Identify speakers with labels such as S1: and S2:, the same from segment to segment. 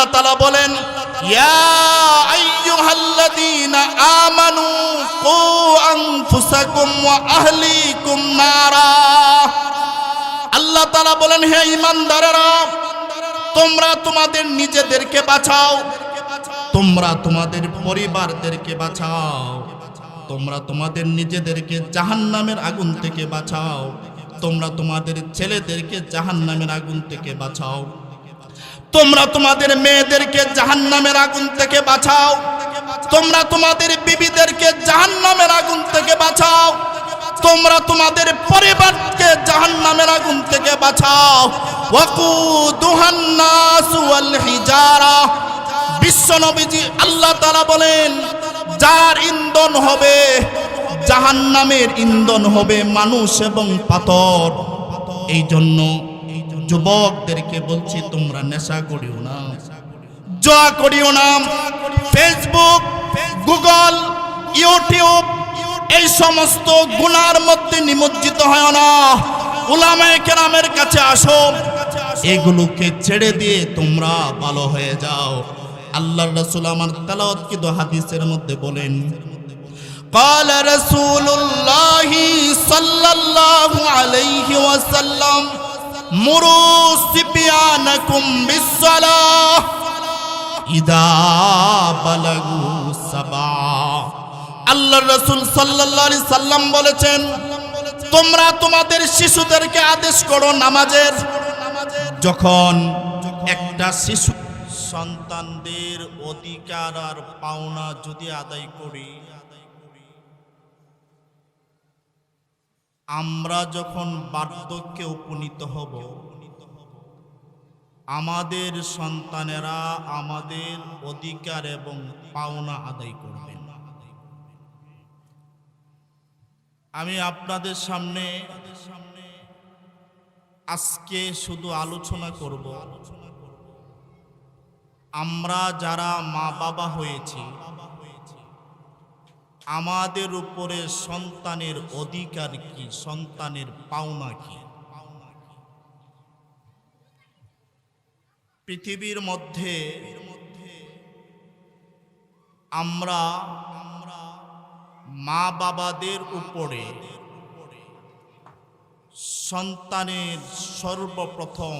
S1: আল্লাহ তালা বলেন আল্লাহ তালা বলেন, হে ইমানদারেরা তোমরা তোমাদের নিজেদেরকে বাঁচাও, তোমরা তোমাদের পরিবারদেরকে বাঁচাও, তোমরা তোমাদের নিজেদেরকে জাহান্নামের আগুন থেকে বাঁচাও, তোমরা তোমাদের ছেলেদেরকে জাহান্নামের আগুন থেকে বাঁচাও। তোমরা তোমাদের মেয়েদেরকে জাহান্নামের আগুন থেকে বাঁচাও। তোমরা তোমাদের বিবিদেরকে জাহান্নামের আগুন থেকে বাঁচাও। তোমরা তোমাদের পরিবারকে জাহান্নামের আগুন থেকে বাঁচাও। ওয়াকুদুহান নাস ওয়াল হিজারা। বিশ্বনবীজি আল্লাহ তাআলা বলেন, যার ইন্ধন হবে জাহান্নামের ইন্ধন হবে মানুষ এবং পাথর। এই জন্য যুবকদেরকে বলছি তোমরা নেশা করিও না জয়া করিও না ফেসবুক গুগল ইউটিউব এই সমস্ত গুনার মধ্যে নিমজ্জিত হয় না উলামায়ে কেরামের কাছে আসো এগুলোকে ছেড়ে দিয়ে তোমরা ভালো হয়ে যাও আল্লাহর রাসূল আমার তেলাওয়াত কিন্তু হাদিসের মধ্যে বলেন قال رسول الله صلى الله عليه وسلم মুরু সিপিয়ানকুম বিসসালাহ ইদা বালাগু সাবা। আল্লাহ রাসূল সাল্লাল্লাহু আলাইহি সাল্লাম বলেছেন, তোমরা তোমাদের শিশুদেরকে আদেশ করো নামাজের। যখন একটা শিশু সন্তানদের অধিকার আর পাওনা যদি আদায় করি আমরা যখন বার্ধক্যে উপনীত হব, আমাদের সন্তানেরা আমাদের অধিকার এবং পাওনা আদায় করবেন। আমি আপনাদের সামনে আজকে শুধু আলোচনা করব, আমরা যারা মা বাবা হয়েছি আমাদের উপরে সন্তানের অধিকার কি? সন্তানের পাওনা কি? পৃথিবীর মধ্যে আমরা মা বাবাদের উপরে সন্তানের সর্বপ্রথম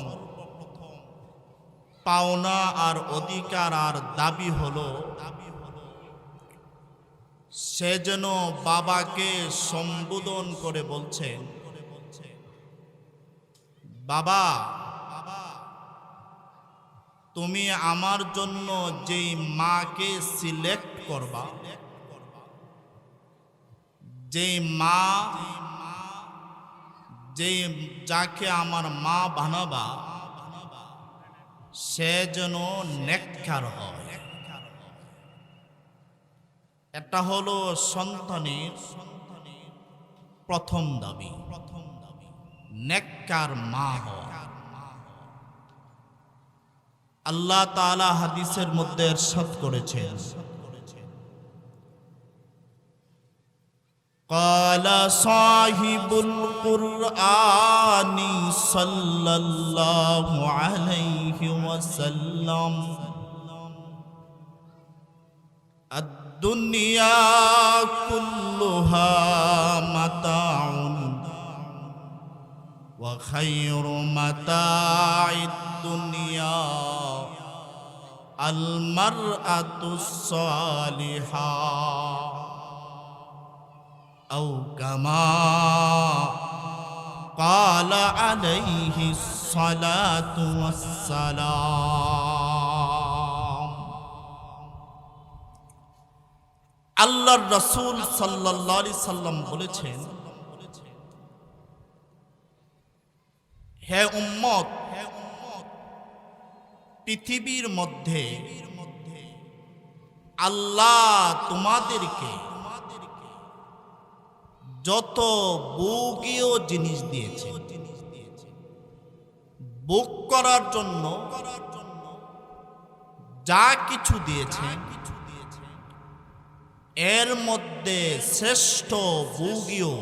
S1: পাওনা আর অধিকার আর দাবি হলো সে যেন বাবাকে সম্বোধন করে বলছেন বাবা, তুমি আমার জন্য যেই মাকে সিলেক্ট করবা, যেই মা, যেই যাকে আমার মা বানাবা, সে যেন নেককার হয়। এটা হলো সন্তানের প্রথম দাবি প্রথম দাবি নেককার মা হওয়া আল্লাহ তাআলা হাদিসের মধ্যে এরশাদ করেছেন قال صاحب القرآن صلى الله عليه وسلم الدنيا كلها متاع وخير متاع الدنيا المرأة الصالحة أو كما قال عليه الصلاة والسلام আল্লাহর রসুল আলাইহি সাল্লাম বলেছেন, হে উম্মত, পৃথিবীর মধ্যে আল্লাহ তোমাদেরকে যত ভোগীয় জিনিস দিয়েছে ভোগ করার জন্য যা কিছু দিয়েছে এর মধ্যে শ্রেষ্ঠ ভোগীয়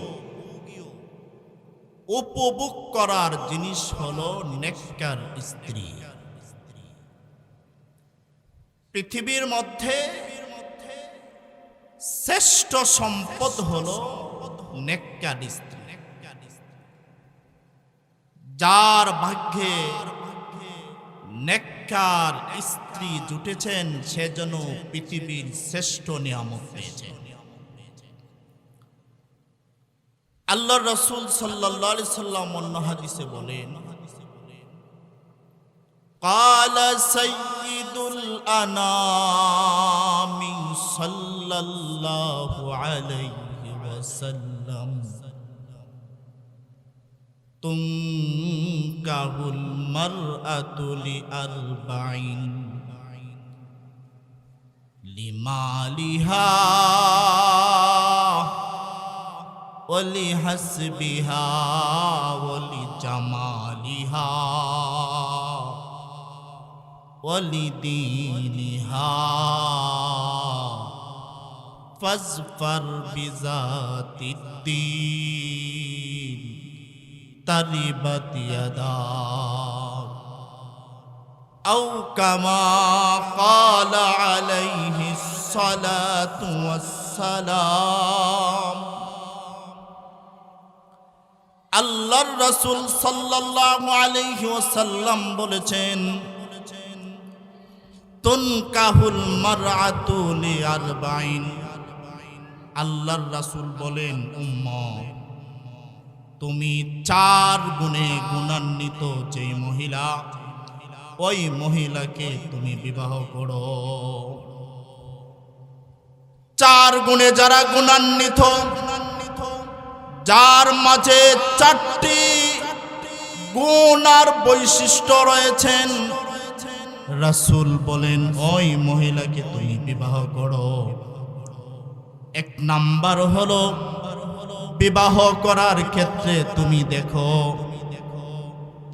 S1: উপভোগ করার জিনিস হলো নেককার স্ত্রী। পৃথিবীর মধ্যে শ্রেষ্ঠ সম্পদ হল নেককার স্ত্রী। যার ভাগ্যে নেককার স্ত্রী জুটেছেন সে যেন পৃথিবীর শ্রেষ্ঠ নিয়ামত পেয়েছেন আল্লাহ রসুল সাল্লাহ সাল্লাম অন্য হাদিসে বলেন قال سيد الأنام صلى الله عليه وسلم تنكه المرأة لأربعين لمالها ولحسبها ولجمالها ولدينها فاظفر بذات الدين. تربت يداك أو كما قال عليه الصلاة والسلام আল্লাহর রসুল সাল্লাল্লাহু আলাইহি ওয়াসাল্লাম বলেছেন তুনকাহুল মারআতু লিআরবাইন আল্লাহর রাসূল বলেন উম্মত তুমি চার গুণে গুণান্বিত যে মহিলা, ওই মহিলাকে তুমি বিবাহ করো। চার গুণে যারা গুণান্বিত, যার মাঝে চারটি গুণ আর বৈশিষ্ট্য রয়েছেন, রাসূল বলেন, ওই মহিলাকে তুমি বিবাহ করো। এক নাম্বার হলো বিবাহ করার ক্ষেত্রে তুমি দেখো,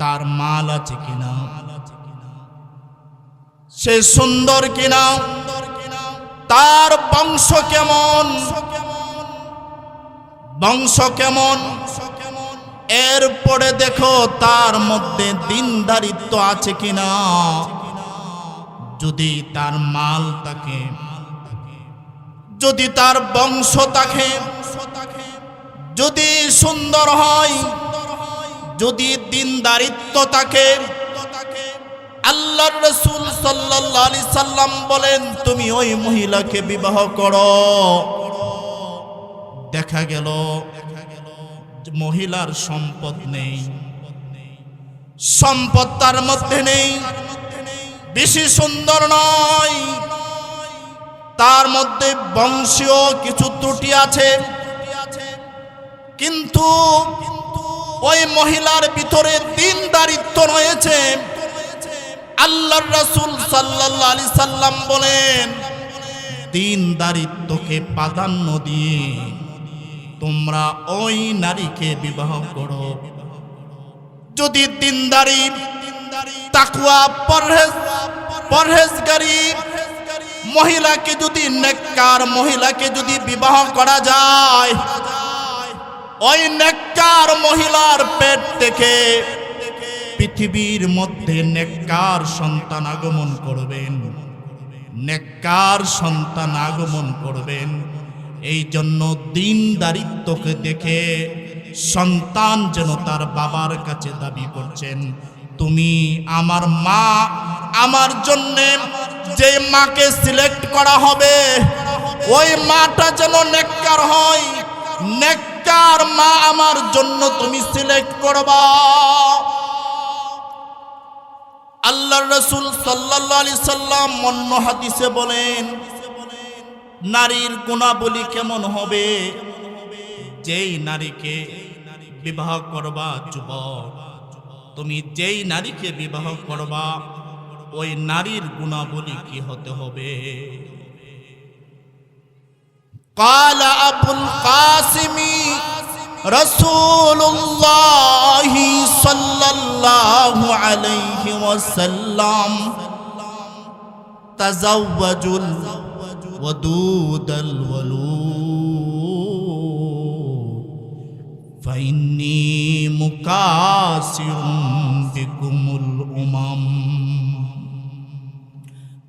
S1: তার মাল আছে কিনা? সে সুন্দর কিনা? তার বংশ কেমন? বংশ কেমন? এরপরে দেখো, তার মধ্যে দিনদারিত্ব আছে কিনা? যদি তার মাল থাকে, যদি তার বংশ থাকে যদি সুন্দর হয়, যদি দিনদারিত্ব থাকে, আল্লাহর রসুল আলাইহি সাল্লাম বলেন, তুমি ওই মহিলাকে বিবাহ করো। দেখা গেল, মহিলার সম্পদ নেই। সম্পদ তার মধ্যে নেই। বেশি সুন্দর নয়। তার মধ্যে বংশীয় কিছু ত্রুটি আছে। কিন্তু ওই মহিলার ভিতরে দিনদারিত্ব রয়েছে। আল্লাহর রাসূল সাল্লাল্লাহু আলাইহি সাল্লাম বলেন দিনদারিত্বকে প্রাধান্য দিয়ে তোমরা ওই নারীকে বিবাহ করো। যদি দিনদারি তাকুয়া পরহেজ মহিলাকে যদি নেককার, মহিলাকে যদি বিবাহ করা যায় ওই নেককার মহিলার পেট থেকে পৃথিবীর মধ্যে নেককার সন্তান আগমন করবেন। নেককার সন্তান আগমন করবেন। এই জন্য দিন দারিত্বকে দেখে সন্তান যেন তার বাবার কাছে দাবি করছেন, তুমি আমার মা, আমার জন্য যে মাকে সিলেক্ট করা হবে, ওই মাটা যেন নেককার হয় নেককার মা আমার জন্য তুমি সিলেক্ট করবা। আল্লাহর রসুল আলাইহি সাল্লাম অন্য হাদিসে বলেন, নারীর গুণাবলী কেমন হবে? যেই নারীকে বিবাহ করবা যুবক, তুমি যেই নারীকে বিবাহ করবা, ওই নারীর গুণাবলী কি হতে হবে? قال أبو القاسم رسول الله صلى الله عليه وسلم تزوجوا الودود الولود. فإني مكاسر بكم الأمم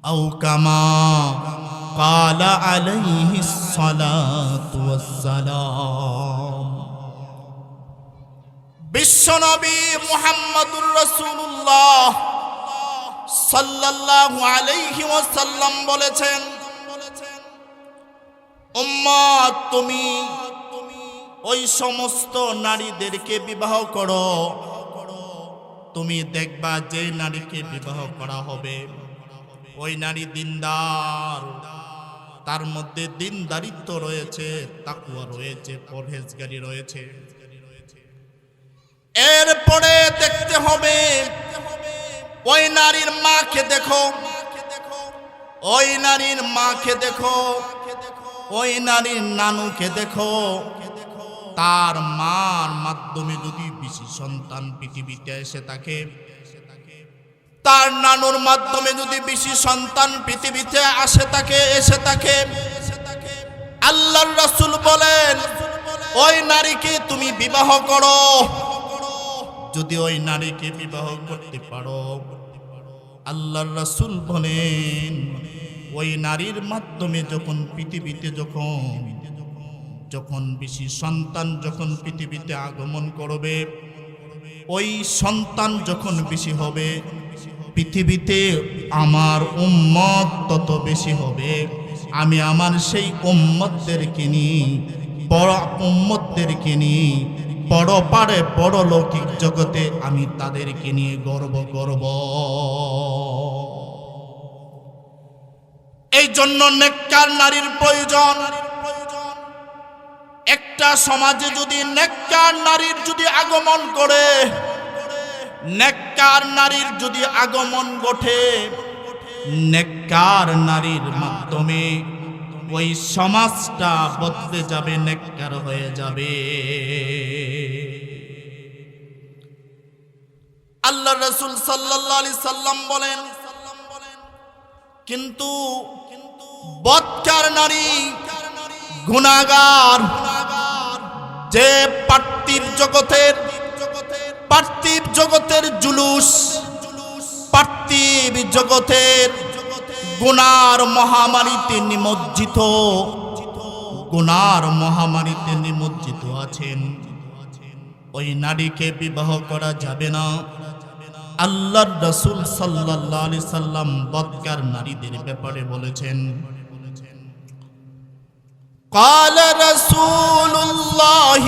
S1: أو كما قال عليه الصلاة والسلام বিশ্বনবী মুহাম্মদুর রাসূলুল্লাহ সাল্লাল্লাহু আলাইহি ওয়াসাল্লাম বলেছেন উম্মত তুমি ওই সমস্ত নারীদেরকে বিবাহ করো তুমি দেখবা যে নারীকে বিবাহ করা হবে ওই নারী দিনদার তার মধ্যে দিন দিনদারিত্ব রয়েছে, তাকুয়া রয়েছে, পরহেজগারি রয়েছে। এরপরে দেখতে হবে, ওই নারীর মাকে দেখো। ওই নারীর মাকে দেখো। ওই নারীর নানুকে দেখো। তার মার মাধ্যমে যদি বেশি সন্তান পৃথিবীতে এসে থাকে তার নানুর মাধ্যমে যদি বেশি সন্তান পৃথিবীতে আসে তাকে, এসে থাকে আল্লাহর রাসূল বলেন, ওই নারীকে তুমি বিবাহ করো। যদি ওই নারীকে বিবাহ করতে পারো, আল্লাহর রাসূল বলেন, ওই নারীর মাধ্যমে যখন পৃথিবীতে যখন যখন বেশি সন্তান যখন পৃথিবীতে আগমন করবে, ওই সন্তান যখন বেশি হবে পৃথিবীতে আমার উম্মত তত বেশি হবে। আমি আমার সেই উম্মতদেরকে নিয়ে বড় উম্মতদেরকে নিয়ে বড় পারে বড় লৌকিক জগতে আমি তাদেরকে নিয়ে গর্ব গর্ব এই জন্য নেককার নারীর প্রয়োজন। একটা সমাজে যদি নেককার নারীর যদি আগমন করে নেককার নারীর যদি আগমন ঘটে, নেককার নারীর মাধ্যমে ওই সমাজটা বদলে যাবে, নেককার হয়ে যাবে। আল্লাহ রসুল আলাইহি সাল্লাম বলেন, কিন্তু বৎকার নারী গুণাগার যে পার্থিব জগতের পার্থিব জগতের জুলুস পার্থিব জগতের গুনার মহামারীতে নিমজ্জিত গুনার মহামারীতে নিমজ্জিত আছেন ওই নারীকে বিবাহ করা যাবে না আল্লাহর রসুল সাল্লাহ আলি সাল্লাম বৎকার নারীদের ব্যাপারে বলেছেন قال رسول الله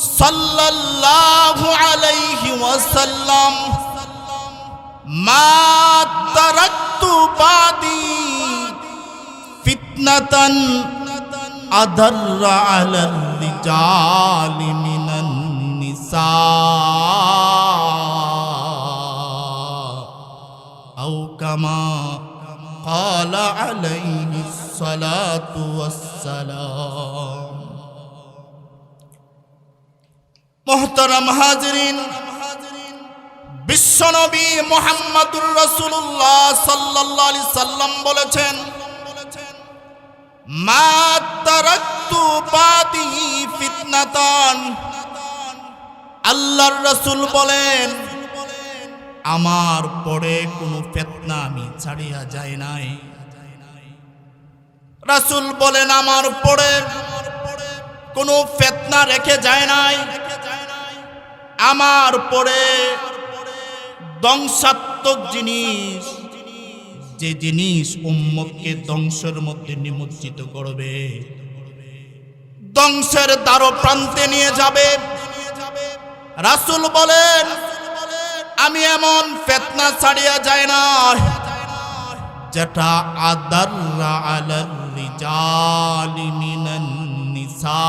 S1: صلى الله عليه وسلم. ما تركت بعدي فتنة أضر على الرجال من النساء. أو كما قال عليه الصلاة والسلام. মোহতারাম হাজরিন, বিশ্বনবী মোহাম্মদুর রসুল্লাহ সাল্লাল্লাহু আলাইহি সাল্লাম বলেছেন, মা তারাক্তু বাদি ফিতনাতান। আল্লাহর রসুল বলেন, আমার পরে কোনো ফেতনা আমি ছাড়িয়া যায় নাই। রাসূল বলেন, আমার পরে কোনো ফেতনা রেখে যায় নাই। আমার পরে ধ্বংসাত্মক জিনিস, যে জিনিস উম্মতকে ধ্বংসের মধ্যে নিমজ্জিত করবে, ধ্বংসের দ্বার প্রান্তে নিয়ে যাবে। রাসূল বলেন, আমি এমন ফেতনা ছাড়িয়া যায় না, যেটা আদাররা আলাল রিজালি মিনান নিসা।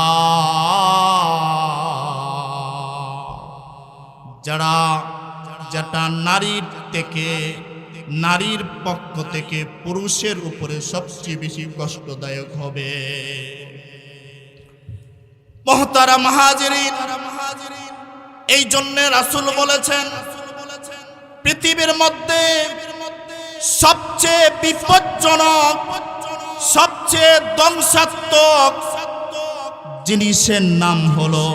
S1: যারা যেটা নারীর থেকে, নারীর পক্ষ থেকে পুরুষের উপরে সবচেয়ে বেশি কষ্টদায়ক হবে। মহতারা মাহাজিরিন, এই জন্য রাসূল বলেছেন, পৃথিবীর মধ্যে সবচেয়ে বিপজ্জনক, সবচেয়ে ধ্বংসাত্মক জিনিসের নাম হলো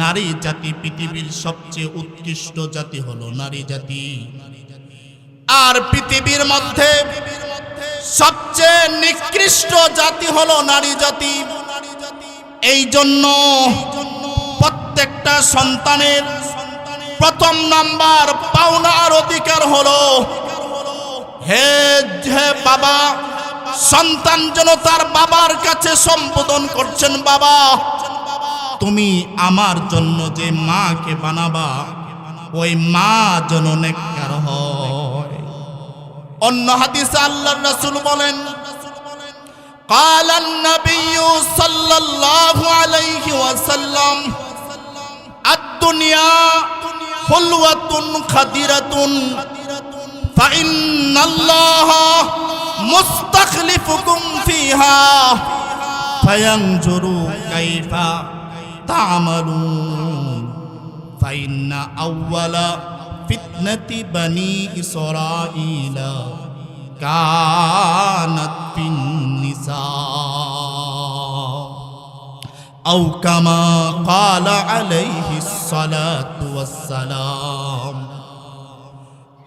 S1: নারী জাতি পৃথিবীর সবচেয়ে উৎকৃষ্ট জাতি হলো নারী জাতি। আর পৃথিবীর মধ্যে সবচেয়ে নিকৃষ্ট জাতি হলো নারী জাতি। এই জন্য প্রত্যেকটা সন্তানের প্রথম নাম্বার পাওনার অধিকার হলো, হে হে বাবা, সন্তান যেন তার বাবার কাছে সম্বোধন করছেন, বাবা। তুমি আমার জন্য যে মাকে বানাবা ওই মা যেন নেককার হয় অন্য হাদিসে আল্লাহর রাসূল বলেন قال النبي صلى الله عليه وسلم الدنيا حلوة خضرة فإن الله مستخلفكم فيها فينظر كيف تعملون فإن أول فتنة بني إسرائيل كانت في النساء أو كما قال عليه الصلاة والسلام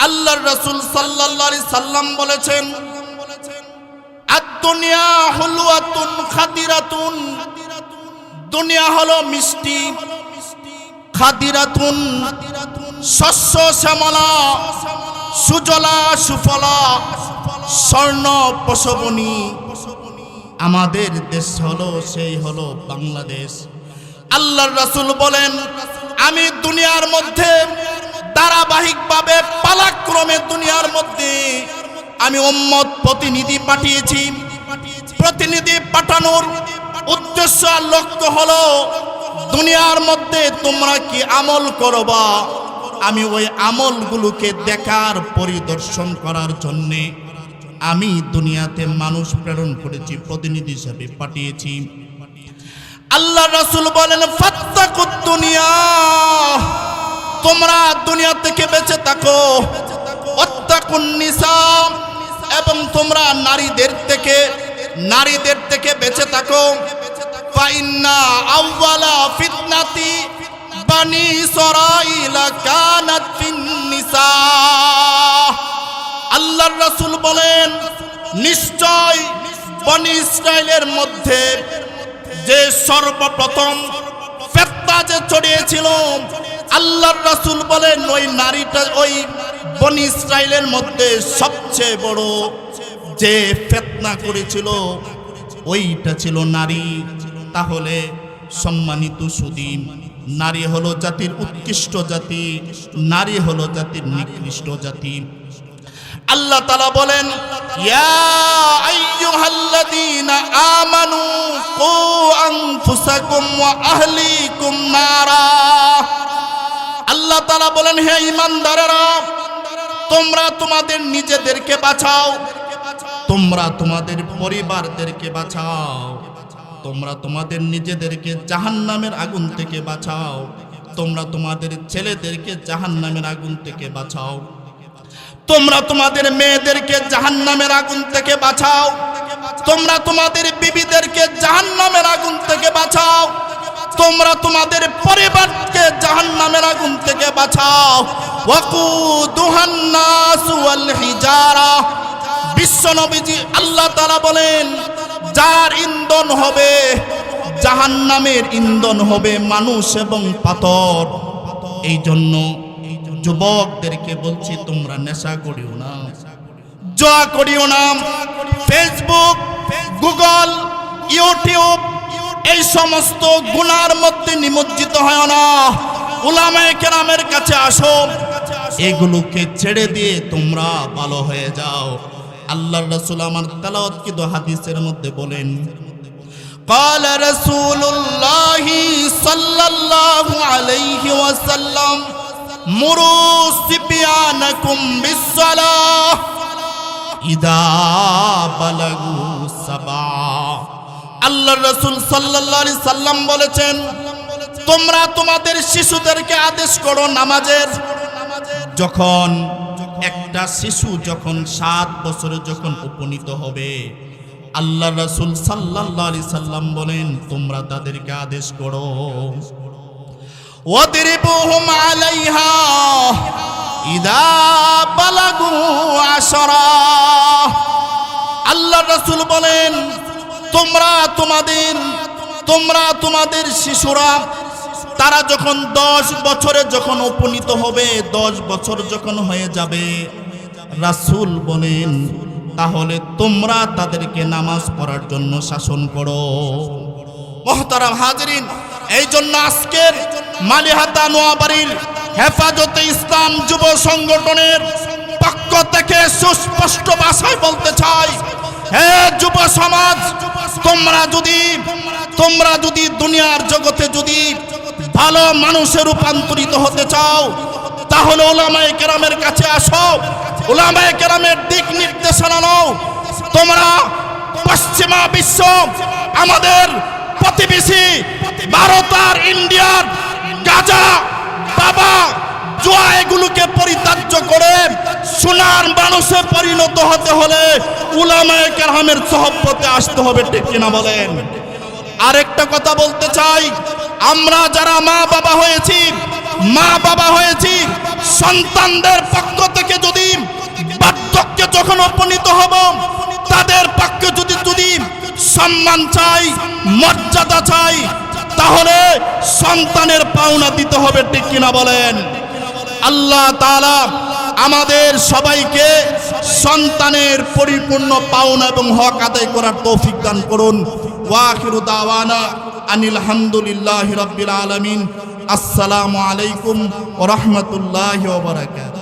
S1: আল্লাহর রাসূল সাল্লাল্লাহু আলাইহি সাল্লাম বলেছেন আদ-দুনিয়া হুলওয়াতুন খাদিরাতুন দুনিয়া হলো মিষ্টি। খাদিরাতুন, শস্য, শ্যামলা, সুজলা, সুফলা, স্বর্ণ, পশবনী। আমাদের দেশ হলো, সেই হলো বাংলাদেশ। আল্লাহর রাসূল বলেন, আমি দুনিয়ার মধ্যে ধারাবাহিকভাবে পালাক্রমে দুনিয়ার মধ্যে আমি উম্মত প্রতিনিধি পাঠিয়েছি। প্রতিনিধি পাঠানোর উদ্দেশ্য আর লক্ষ্য হলো, দুনিয়ার মধ্যে তোমরা কি আমল করবা? আমি ওই আমলগুলোকে দেখার পরিদর্শন করার জন্যে আমি দুনিয়াতে মানুষ প্রেরণ করেছি, প্রতিনিধি হিসাবে পাঠিয়েছি। আল্লাহ রাসূল বলেন দুনিয়া। তোমরা দুনিয়া থেকে বেঁচে থাকো। অত্যাকুন নিসা। এবং তোমরা নারীদের থেকে নারীদের থেকে বেঁচে থাকো। ফাইন্না আউওয়ালা ফিতনাতি রাসূল বলেন, নিশ্চয় বনি ইসরায়েলের মধ্যে যে সর্বপ্রথম ফেতনা যে ছড়িয়েছিল, আল্লাহর রাসূল বলেন, ওই নারীটা, ওই বনি ইসরায়েলের মধ্যে সবচেয়ে বড় যে ফেতনা করেছিল, ওইটা ছিল নারী। তাহলে সম্মানিত সুদীন, নারী হলো জাতির উৎকৃষ্ট জাতি, নারী হলো জাতির নিকৃষ্ট জাতি। আল্লাহ তালা বলেন আমানু আল্লাহ বলেন, হে ইমানদারেরা তোমরা তোমাদের নিজেদেরকে বাঁচাও তোমরা তোমাদের পরিবারদেরকে বাঁচাও। তোমরা তোমাদের নিজেদেরকে জাহান্নামের আগুন থেকে বাঁচাও। তোমরা তোমাদের ছেলেদেরকে জাহান্নামের আগুন থেকে বাঁচাও। তোমরা তোমাদের মেয়েদেরকে জাহান্নামের আগুন থেকে বাঁচাও। তোমরা তোমাদের বিবিদেরকে জাহান্নামের আগুন থেকে বাঁচাও। তোমরা তোমাদের পরিবারকে জাহান্নামের আগুন থেকে বাঁচাও। ওয়াকুদুহান নাস ওয়াল হিজারা। বিশ্বনবীজি আল্লাহ তারা বলেন, যার ইন্ধন হবে জাহান্নামের ইন্ধন হবে মানুষ এবং পাথর। এই জন্য যুবকদেরকে বলছি, তোমরা নেশা করিও না। জয়া করিও না। ফেসবুক, গুগল, ইউটিউব, এই সমস্ত গুনার মধ্যে নিমজ্জিত হয় না। উলামায়ে কেরামের কাছে আসো। এগুলোকে ছেড়ে দিয়ে তোমরা ভালো হয়ে যাও। আল্লাহর রাসূল আমার তেলাওয়াত কিন্তু হাদিসের মধ্যে বলেন قال رسول الله صلى الله عليه وسلم مروا صبيانكم بالصلاة إذا بلغوا سبعا আল্লাহ রসুল সাল্লাল্লাহু আলাইহি সাল্লাম বলেছেন তোমরা তোমাদের শিশুদেরকে আদেশ করো নামাজের যখন একটা শিশু যখন সাত বছরে যখন উপনীত হবে, আল্লাহ রসুল সাল্লাল্লাহু আলাইহি সাল্লাম বলেন, তোমরা তাদেরকে আদেশ করো ইদা আশরা। আল্লাহ রাসূল বলেন, তোমরা তোমাদের তোমরা তোমাদের শিশুরা তারা যখন দশ বছরে যখন উপনীত হবে, দশ বছর যখন হয়ে যাবে, রাসূল বলেন, তাহলে তোমরা তাদেরকে নামাজ পড়ার জন্য শাসন করো। মহতারাম হাজরিন এই জন্য আজকের মালিহাতা নোয়াবাড়ির হেফাজতে ইসলাম যুব সংগঠনের পক্ষ থেকে সুস্পষ্ট ভাষায় বলতে চাই, হে যুব সমাজ, তোমরা যদি তোমরা যদি দুনিয়ার জগতে যদি ভালো মানুষে রূপান্তরিত হতে চাও, তাহলে ওলামায়ে কেরামের কাছে আসো। ওলামায়ে কেরামের দিক নির্দেশনা নাও। তোমরা পশ্চিমা বিশ্ব, আমাদের প্রতিবেশী ভারত আর ইন্ডিয়ার গাজা, বাবা, জোয়া এগুলোকে পরিত্যাজ্য করে সোনার মানুষে পরিণত হতে হলে উলামায়ে কেরামের সহবতে আসতে হবে, ঠিক কিনা বলেন? আরেকটা কথা বলতে চাই আমরা যারা মা বাবা হয়েছি, মা বাবা হয়েছি, সন্তানদের পক্ষ থেকে যদি বার্ধক্যে যখন উপনীত হব, তাদের পক্ষে যদি যদি সম্মান চাই, মর্যাদা চাই, তাহলে সন্তানের পাওনা দিতে হবে, ঠিক কিনা বলেন? আল্লাহ তালা আমাদের সবাইকে সন্তানের পরিপূর্ণ পাওনা এবং হক আদায় করার তৌফিক দান করুন। ওয়াখিরু দাওয়ানা। আনিল হামদুলিল্লাহি রাব্বিল আলামিন। আসসালামু আলাইকুম ওয়া রাহমাতুল্লাহি ওয়া বারাকাতুহু।